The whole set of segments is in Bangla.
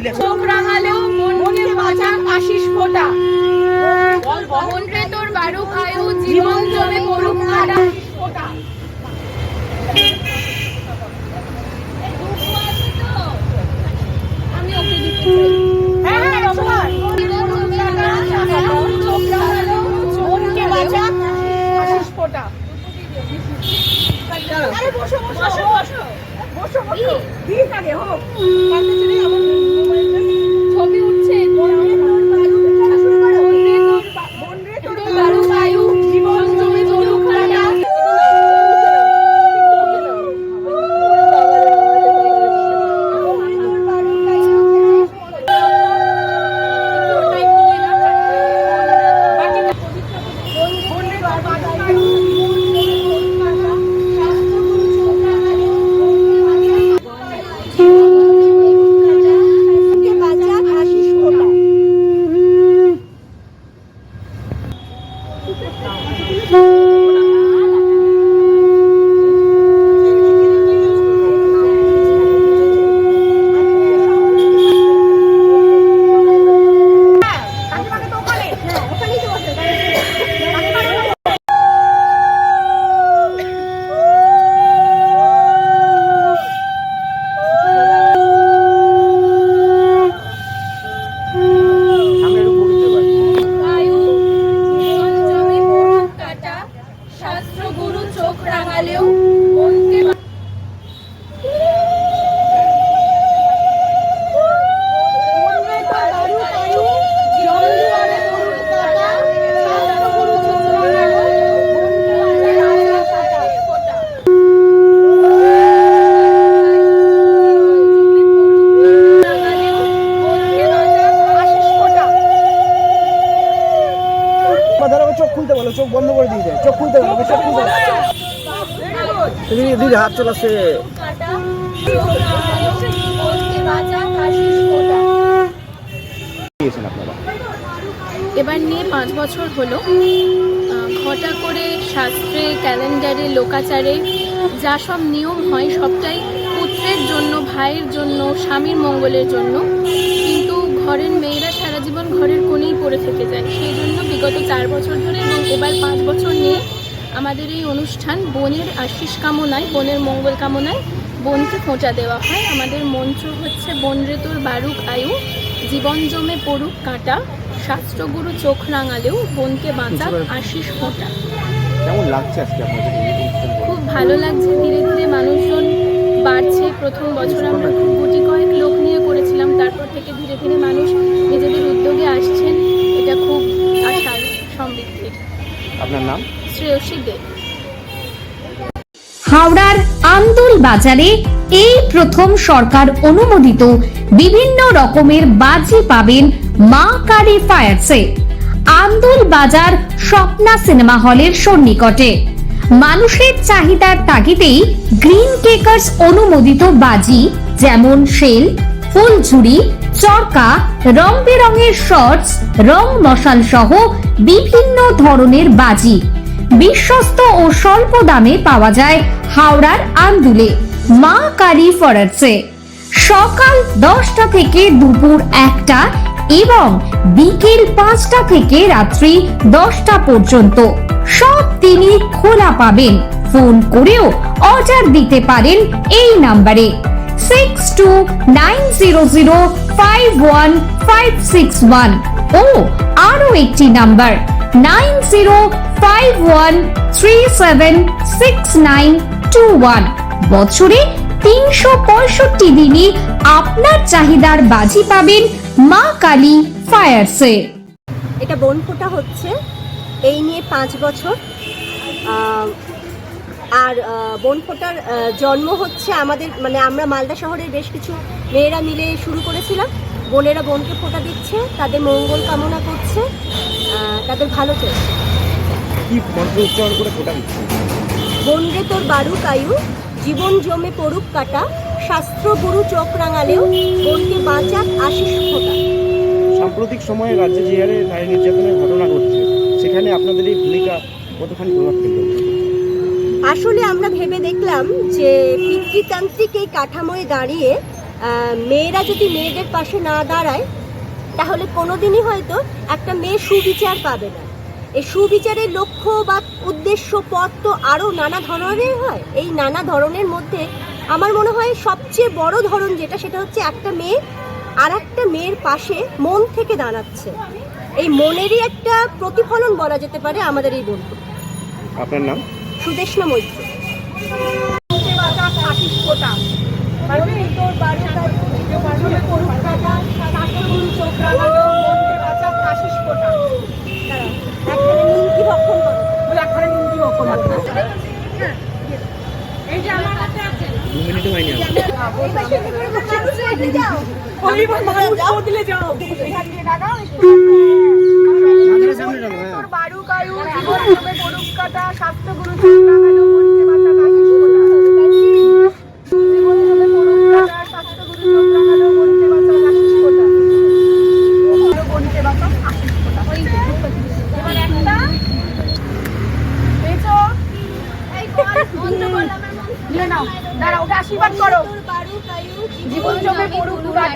দিলে। চোখ রাঙালেও মনকে বাঁচান আশিস ফোটা। বহন রে তোর বারুক চোখ বন্ধ করে দিয়ে চোখ খুলতে ওকে চোখ খুলতে দিদি হাত এবার নিয়ে পাঁচ বছর হলো। ঘটা করে শাস্ত্রে, ক্যালেন্ডারে, লোকাচারে যা সব নিয়ম হয় সবটাই পুত্রের জন্য, ভাইয়ের জন্য, স্বামীর মঙ্গলের জন্য। কিন্তু ঘরের মেয়েরা ঘরের কোণেই পড়ে থেকে যায়। সেই জন্য বিগত চার বছর ধরে এবং এবার পাঁচ বছর নিয়ে আমাদের এই অনুষ্ঠান বোনের আশিস কামনায় বোনের মঙ্গল কামনায় বোনকে খোঁচা দেওয়া হয়। আমাদের মন্ত্র হচ্ছে বন রে তোর বারুক আয়ু জীবন জমে পড়ুক কাঁটা। শাস্ত্রগুরু চোখ রাঙালেও বোনকে বাঁচাক আশিস ফোঁটা। কেমন লাগছে আজকে? খুব ভালো লাগছে। ধীরে ধীরে মানুষজন বাড়ছে। প্রথম বছর আমরা খুব গুটি কয়েক বাজারে এই প্রথম সরকার অনুমোদিত বিভিন্ন রকমের বাজি পাবেন মা কালী ফায়ার্সে আন্দুল বাজার স্বপ্না সিনেমা হলের সন্নিকটে। মানুষের চাহিদার তাগিদেই গ্রিন কেকার্স অনুমোদিত বাজি, যেমন শেল ফুলঝুরি, চরকা, রং বেরঙের শর্টস, রং মশাল সহ বিভিন্ন ধরনের বাজি। বিশ্বস্ত ও স্বল্প দামে পাওয়া যায় হাওড়ার আন্দুলে মা কালী ফরার্সে সকাল দশটা থেকে দুপুর একটা এবং বিকেল পাঁচটা থেকে রাত্রি দশটা পর্যন্ত। সব তিনি খোলা পাবেন। ফোন করেও অর্ডার দিতে পারেন এই নাম্বারে। Six two nine zero zero five one five six one. ও আরও একটি number. Nine zero five one three seven six nine two one. বছরে তিনশো পঁয়ষট্টি দিনই আপনার চাহিদার বাজি পাবেন মা কালী ফায়ার্সে এটা বনফোঁটা হচ্ছে, এই নিয়ে পাঁচ বছর। আর বনফোঁটার জন্ম হচ্ছে আমাদের মানে আমরা মালদা শহরের বেশ কিছু মেয়েরা মিলে শুরু করেছিলাম। বোনেরা বোনকে ফোঁটা দিচ্ছে তাদের মঙ্গল কামনা করছে তাদের ভালো চলছে। কি মন্ত্র উচ্চারণ করে ফোটা দিচ্ছেন বন তোর বারুক আয়ু জীবন জমে পড়ুক কাটা শাস্ত্র গুরু চোখ রাঙালেও বোনকে বাঁচাক আশিস ফোঁটা। সাম্প্রতিক সময়ে রাজ্যে যে হারে নারী নির্যাতনের ঘটনা ঘটছে সেখানে আপনাদের এই ভূমিকা কতখানি প্রভাব ফেলবে আসলে আমরা ভেবে দেখলাম যে পিতৃতান্ত্রিক এই কাঠামোয় দাঁড়িয়ে মেয়েরা যদি মেয়েদের পাশে না দাঁড়ায় তাহলে কোনোদিনই হয়তো একটা মেয়ে সুবিচার পাবে না। এই সুবিচারের লক্ষ্য বা উদ্দেশ্য পথ তো আরও নানা ধরনের হয়। এই নানা ধরনের মধ্যে আমার মনে হয় সবচেয়ে বড় ধরন যেটা সেটা হচ্ছে একটা মেয়ে আর একটা মেয়ের পাশে মন থেকে দাঁড়াচ্ছে। এই মনেরই একটা প্রতিফলন বলা যেতে পারে আমাদের এই বন্ধু আপনার নাম? সুদেষ্ণা মৈত্র। দু মিনিট হয়নি আমার। মাথার সামনে রাখো, হ্যাঁ। আশীর্বাদ করো জীবন চোখে পড়ুক পুরাটা স্বাস্থ্য চোখ রাঙালো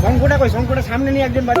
শঙ্কটা কই? শঙ্কুটা সামনে নিয়ে একজন বাড়ি